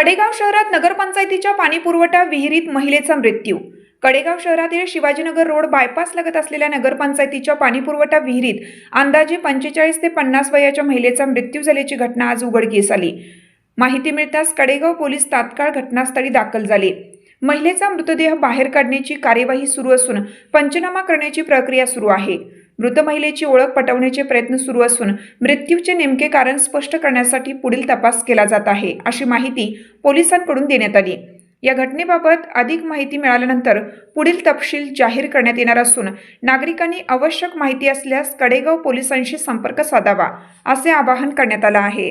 कडेगाव शहरात नगरपंचायतीच्या पाणीपुरवठा विहिरीत महिलेचा मृत्यू. कडेगाव शहरातील शिवाजीनगर रोड बायपास लगत असलेल्या नगरपंचायतीच्या पाणीपुरवठा विहिरीत अंदाजे पंचेचाळीस ते पन्नास वयाच्या महिलेचा मृत्यू झाल्याची घटना आज उघडकीस आली. माहिती मिळताच कडेगाव पोलीस तात्काळ घटनास्थळी दाखल झाले. महिलेचा मृतदेह बाहेर काढण्याची कार्यवाही सुरू असून पंचनामा करण्याची प्रक्रिया सुरू आहे. मृत महिलेची ओळख पटवण्याचे प्रयत्न सुरू असून मृत्यूचे नेमके कारण स्पष्ट करण्यासाठी पुढील तपास केला जात आहे अशी माहिती पोलिसांकडून देण्यात आली. या घटनेबाबत अधिक माहिती मिळाल्यानंतर पुढील तपशील जाहीर करण्यात येणार असून नागरिकांनी आवश्यक माहिती असल्यास कडेगाव पोलिसांशी संपर्क साधावा असे आवाहन करण्यात आलं आहे.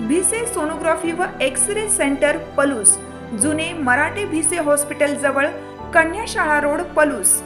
भिसे सोनोग्राफी व एक्स रे सेंटर पलूस. जुने मराठे भिसे हॉस्पिटल जवळ कन्याशाळा रोड पलूस.